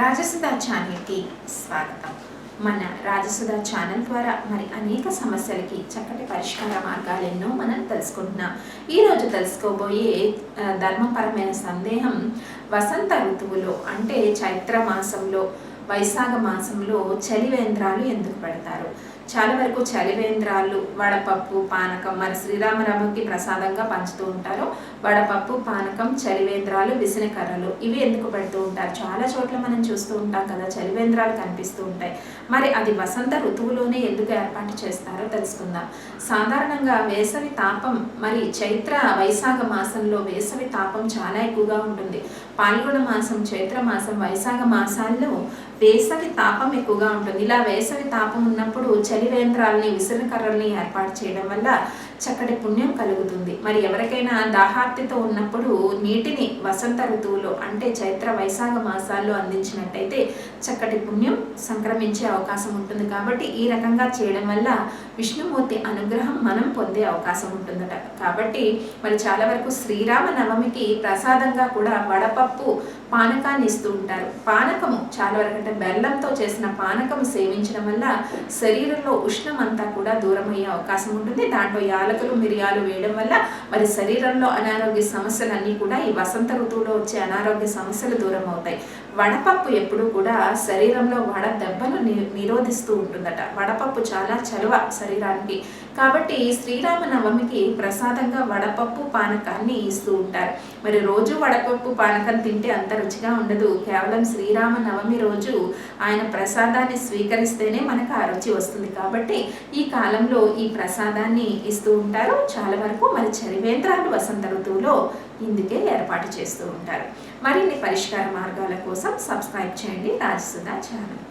రాజసుధ ఛానల్కి స్వాగతం. మన రాజసుధ ఛానల్ ద్వారా మరి అనేక సమస్యలకి చక్కటి పరిష్కార మార్గాలు ఎన్నో మనం తెలుసుకుంటున్నాం. ఈరోజు తెలుసుకోబోయే ధర్మపరమైన సందేహం వసంత ఋతువులో అంటే చైత్ర మాసంలో వైశాఖ మాసంలో చలివేంద్రాలు ఎందుకు పెడతారు? చాలా వరకు చలివేంద్రాలు వడపప్పు పానకం మరి శ్రీరామరామకి ప్రసాదంగా పంచుతూ ఉంటారు. వడపప్పు పానకం చలివేంద్రాలు విసనకర్రలు ఇవి ఎందుకు పెడుతూ ఉంటారు? చాలా చోట్ల మనం చూస్తూ ఉంటాం కదా చలివేంద్రాలు కనిపిస్తూ ఉంటాయి. మరి అది వసంత ఋతువులోనే ఎందుకు ఏర్పాటు చేస్తారో తెలుసుకుందాం. సాధారణంగా వేసవి తాపం మరి చైత్ర వైశాఖ మాసంలో వేసవి తాపం చాలా ఎక్కువగా ఉంటుంది. పాల్గొన మాసం చైత్ర మాసం వైశాఖ మాసాల్లో వేసవి తాపం ఎక్కువగా ఉంటుంది. ఇలా వేసవి తాపం ఉన్నప్పుడు చలి చలివేంద్రాలని విసనకర్రల్ని ఏర్పాటు చేయడం వల్ల చక్కటి పుణ్యం కలుగుతుంది. మరి ఎవరికైనా దాహార్తితో ఉన్నప్పుడు నీటిని వసంత ఋతువులో అంటే చైత్ర వైశాఖ మాసాల్లో అందించినట్టయితే చక్కటి పుణ్యం సంక్రమించే అవకాశం ఉంటుంది. కాబట్టి ఈ రకంగా చేయడం వల్ల విష్ణుమూర్తి అనుగ్రహం మనం పొందే అవకాశం ఉంటుందట. కాబట్టి మరి చాలా వరకు శ్రీరామ నవమికి ప్రసాదంగా కూడా వడపప్పు పానకాన్ని ఇస్తూ ఉంటారు. పానకము చాలా వరకు అంటే బెల్లంతో చేసిన పానకం సేవించడం వల్ల శరీరంలో ఉష్ణం అంతా కూడా దూరమయ్యే అవకాశం ఉంటుంది. దాంట్లో యాలకులు మిరియాలు వేయడం వల్ల మరి శరీరంలో అనారోగ్య సమస్యలన్నీ కూడా ఈ వసంత ఋతువులో వచ్చే అనారోగ్య సమస్యలు దూరం అవుతాయి వడపప్పు ఎప్పుడూ కూడా శరీరంలో వడ దెబ్బను నిరోధిస్తూ ఉంటుందట. వడపప్పు చాలా చలువ శరీరానికి. కాబట్టి శ్రీరామ నవమికి ప్రసాదంగా వడపప్పు పానకాన్ని ఇస్తూ ఉంటారు. మరి రోజు వడపప్పు పానకం తింటే అంత రుచిగా ఉండదు. కేవలం శ్రీరామ నవమి రోజు ఆయన ప్రసాదాన్ని స్వీకరిస్తేనే మనకు ఆ రుచి వస్తుంది. కాబట్టి ఈ కాలంలో ఈ ప్రసాదాన్ని ఇస్తూ ఉంటారు. చాలా వరకు మరి చరివేంద్రాలు వసంత ఋతువులో ఇందుకే ఏర్పాటు చేస్తూ ఉంటారు. మరిన్ని పరిష్కార మార్గాల కోసం కోసం సబ్స్క్రైబ్ చేయండి రాజసుధా ఛానల్.